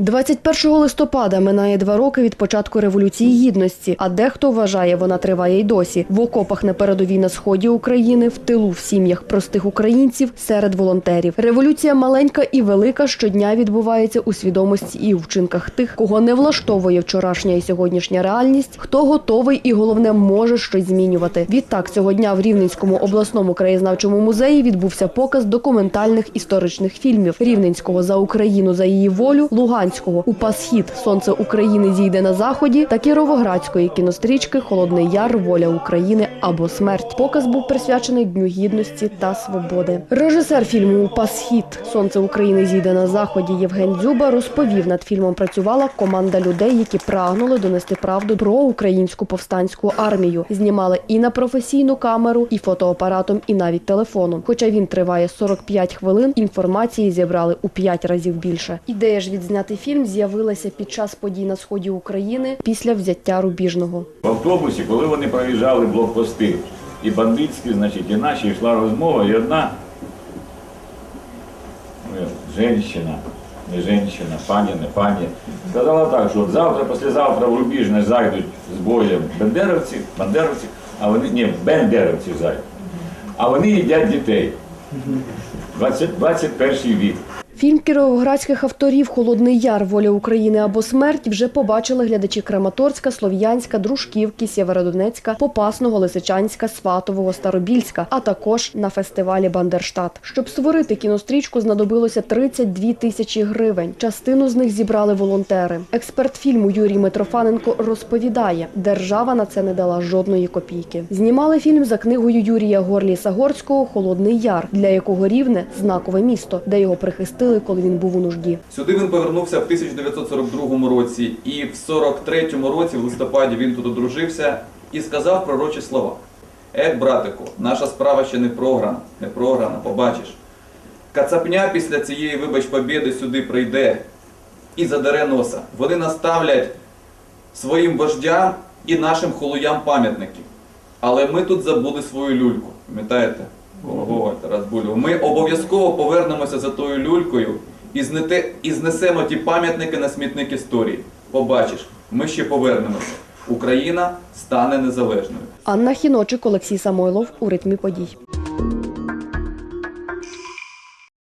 21 листопада минає два роки від початку революції гідності, а дехто вважає, вона триває й досі. В окопах на передовій на сході України, в тилу в сім'ях простих українців, серед волонтерів. Революція маленька і велика щодня відбувається у свідомості і у вчинках тих, кого не влаштовує вчорашня і сьогоднішня реальність, хто готовий і головне може щось змінювати. Відтак цього дня в Рівненському обласному краєзнавчому музеї відбувся показ документальних історичних фільмів Рівненського за Україну за її волю, Луганського УПА «Схід» Сонце України зійде на заході та Кіровоградської кінострічки Холодний Яр, Воля України або Смерть. Показ був присвячений Дню гідності та свободи. Режисер фільму УПА «Схід» Сонце України зійде на заході Євген Дзюба розповів, над фільмом працювала команда людей, які прагнули донести правду про українську повстанську армію. Знімали і на професійну камеру, і фотоапаратом, і навіть телефоном. Хоча він триває 45 хвилин, інформації зібрали у 5 разів більше. Ідея ж відзняти фільм з'явилася під час подій на сході України після взяття рубіжного. В автобусі, коли вони проїжджали блокпости, і бандитські, значить, і наші йшла розмова, і одна ну, женщина, не женщина, пані, не пані, сказала так, що от завтра, післязавтра в Рубіжне зайдуть з боєм бендеровці, бандеровці, а вони, ні, бендеровці зайдуть, а вони їдять дітей. 20, 21 вік. Фільм кіровоградських авторів Холодний Яр, Воля України або смерть вже побачили глядачі Краматорська, Слов'янська, Дружківки, Сєвєродонецька, Попасного, Лисичанська, Сватового, Старобільська, а також на фестивалі Бандерштат. Щоб створити кінострічку, знадобилося 32 тисячі гривень. Частину з них зібрали волонтери. Експерт фільму Юрій Митрофаненко розповідає, держава на це не дала жодної копійки. Знімали фільм за книгою Юрія Горліса Горського Холодний Яр, для якого рівне знакове місто, де його прихистили, коли він був у нужді. Сюди він повернувся в 1942 році, і в 43-му році, в листопаді, він тут одружився і сказав пророчі слова. Ех, братику, наша справа ще не програна, не програна, побачиш. Кацапня після цієї, вибач, побєди сюди прийде і задере носа. Вони наставлять своїм вождям і нашим холуям пам'ятники. Але ми тут забули свою люльку. Пам'ятаєте? Ого, Тарас. Ми обов'язково повернемося за тою люлькою і, знете, і знесемо ті пам'ятники на смітник історії. Побачиш, ми ще повернемося. Україна стане незалежною. Анна Хіночик, Олексій Самойлов у ритмі подій.